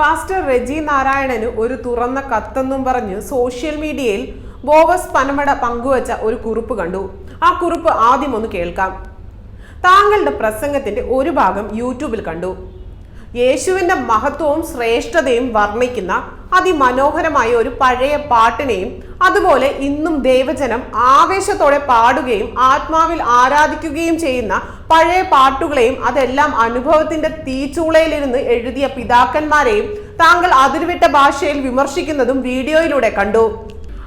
Pastor Reji നാരായണന് ഒരു തുറന്ന കത്തെന്നും പറഞ്ഞ് സോഷ്യൽ മീഡിയയിൽ ബോവസ് പനമട പങ്കുവച്ച ഒരു കുറിപ്പ് കണ്ടു. ആ കുറിപ്പ് ആദ്യം ഒന്ന് കേൾക്കാം. താങ്കളുടെ പ്രസംഗത്തിന്റെ ഒരു ഭാഗം യൂട്യൂബിൽ കണ്ടു. യേശുവിന്റെ മഹത്വവും ശ്രേഷ്ഠതയും വർണിക്കുന്ന അതിമനോഹരമായ ഒരു പഴയ പാട്ടിനെയും അതുപോലെ ഇന്നും ദൈവജനം ആവേശത്തോടെ പാടുകയും ആത്മാവിൽ ആരാധിക്കുകയും ചെയ്യുന്ന പഴയ പാട്ടുകളെയും അതെല്ലാം അനുഭവത്തിന്റെ തീച്ചൂളയിലിരുന്ന് എഴുതിയ പിതാക്കന്മാരെയും താങ്കൾ അതിർവിട്ട ഭാഷയിൽ വിമർശിക്കുന്നതും വീഡിയോയിലൂടെ കണ്ടു.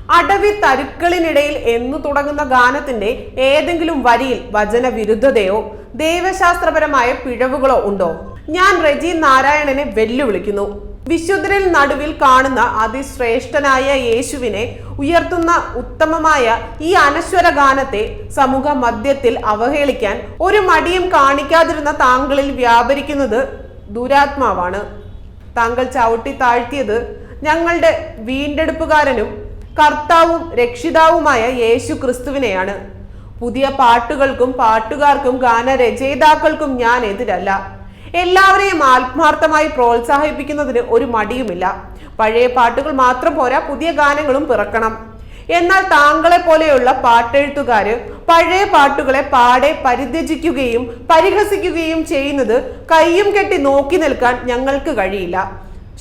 അടവി തരുക്കളിനിടയിൽ എന്നു തുടങ്ങുന്ന ഗാനത്തിന്റെ ഏതെങ്കിലും വരിയിൽ വചന വിരുദ്ധതയോ ദൈവശാസ്ത്രപരമായ പിഴവുകളോ ഉണ്ടോ? ഞാൻ റെജി നാരായണനെ വെല്ലുവിളിക്കുന്നു. വിശുദ്ധരിൽ നടുവിൽ കാണുന്ന അതിശ്രേഷ്ഠനായ യേശുവിനെ ഉയർത്തുന്ന ഉത്തമമായ ഈ അനശ്വര ഗാനത്തെ സമൂഹ മധ്യത്തിൽ അവഹേളിക്കാൻ ഒരു മടിയും കാണിക്കാതിരുന്ന താങ്കളിൽ വ്യാപരിക്കുന്നത് ദുരാത്മാവാണ്. താങ്കൾ ചവിട്ടി താഴ്ത്തിയത് ഞങ്ങളുടെ വീണ്ടെടുപ്പുകാരനും കർത്താവും രക്ഷിതാവുമായ യേശു ക്രിസ്തുവിനെയാണ് പുതിയ പാട്ടുകൾക്കും പാട്ടുകാർക്കും ഗാനരചയിതാക്കൾക്കും ഞാൻ എതിരല്ല. എല്ലാവരെയും ആത്മാർത്ഥമായി പ്രോത്സാഹിപ്പിക്കുന്നതിന് ഒരു മടിയുമില്ല. പഴയ പാട്ടുകൾ മാത്രം പോരാ പുതിയ ഗാനങ്ങളും പിറക്കണം. എന്നാൽ താങ്കളെ പോലെയുള്ള പാട്ടെഴുത്തുകാര് പഴയ പാട്ടുകളെ പാടെ പരിത്യജിക്കുകയും പരിഹസിക്കുകയും ചെയ്യുന്നത് കയ്യും കെട്ടി നോക്കി നിൽക്കാൻ ഞങ്ങൾക്ക് കഴിയില്ല.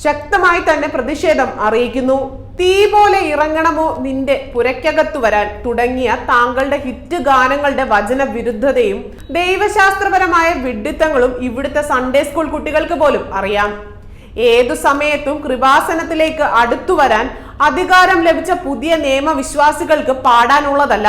ശക്തമായി തന്നെ പ്രതിഷേധം അറിയിക്കുന്നു. തീ പോലെ ഇറങ്ങണമോ നിന്റെ പുരയ്ക്കകത്തു വരാൻ തുടങ്ങിയ താങ്കളുടെ ഹിറ്റ് ഗാനങ്ങളുടെ വചന വിരുദ്ധതയും ദൈവശാസ്ത്രപരമായ വിഡിത്തങ്ങളും ഇവിടുത്തെ സൺഡേ സ്കൂൾ കുട്ടികൾക്ക് പോലും അറിയാം. ഏതു സമയത്തും കൃപാസനത്തിലേക്ക് അടുത്തു വരാൻ അധികാരം ലഭിച്ച പുതിയ നിയമവിശ്വാസികൾക്ക് പാടാനുള്ളതല്ല.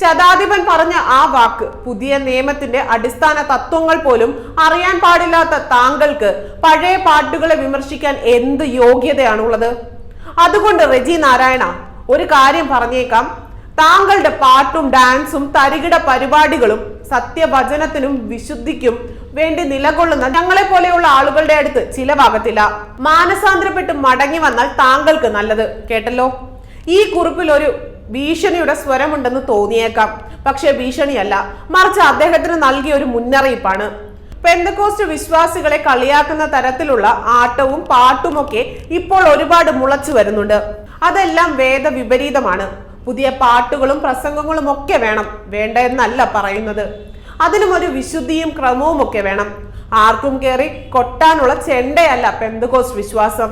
ശതാധിപൻ പറഞ്ഞ ആ വാക്ക് പുതിയ നിയമത്തിന്റെ അടിസ്ഥാന തത്വങ്ങൾ പോലും അറിയാൻ പാടില്ലാത്ത താങ്കൾക്ക് പഴയ പാട്ടുകളെ വിമർശിക്കാൻ എന്ത് യോഗ്യതയാണുള്ളത്? അതുകൊണ്ട് റെജി നാരായണ ഒരു കാര്യം പറഞ്ഞേക്കാം. താങ്കളുടെ പാട്ടും ഡാൻസും തരികിട പരിപാടികളും സത്യഭജനത്തിനും വിശുദ്ധിക്കും വേണ്ടി നിലകൊള്ളുന്ന ഞങ്ങളെ പോലെയുള്ള ആളുകളുടെ അടുത്ത് ചിലവാകത്തില്ല. മാനസാന്തരപ്പെട്ട് മടങ്ങി വന്നാൽ താങ്കൾക്ക് നല്ലത് കേട്ടല്ലോ? ഈ കുറിപ്പിൽ ഒരു ഭീഷണിയുടെ സ്വരമുണ്ടെന്ന് തോന്നിയേക്കാം. പക്ഷെ ഭീഷണിയല്ല മറിച്ച് അദ്ദേഹത്തിന് നൽകിയ ഒരു മുന്നറിയിപ്പാണ്. പെന്തക്കോസ്റ്റ് വിശ്വാസികളെ കളിയാക്കുന്ന തരത്തിലുള്ള ആട്ടവും പാട്ടുമൊക്കെ ഇപ്പോൾ ഒരുപാട് മുളച്ചു വരുന്നുണ്ട്. അതെല്ലാം വേദ വിപരീതമാണ് പുതിയ പാട്ടുകളും പ്രസംഗങ്ങളും ഒക്കെ വേണം. വേണ്ട എന്നല്ല പറയുന്നത്. അതിനും ഒരു വിശുദ്ധിയും ക്രമവും ഒക്കെ വേണം. ആർക്കും കയറി കൊട്ടാനുള്ള ചെണ്ടയല്ല പെന്തകോസ് വിശ്വാസം.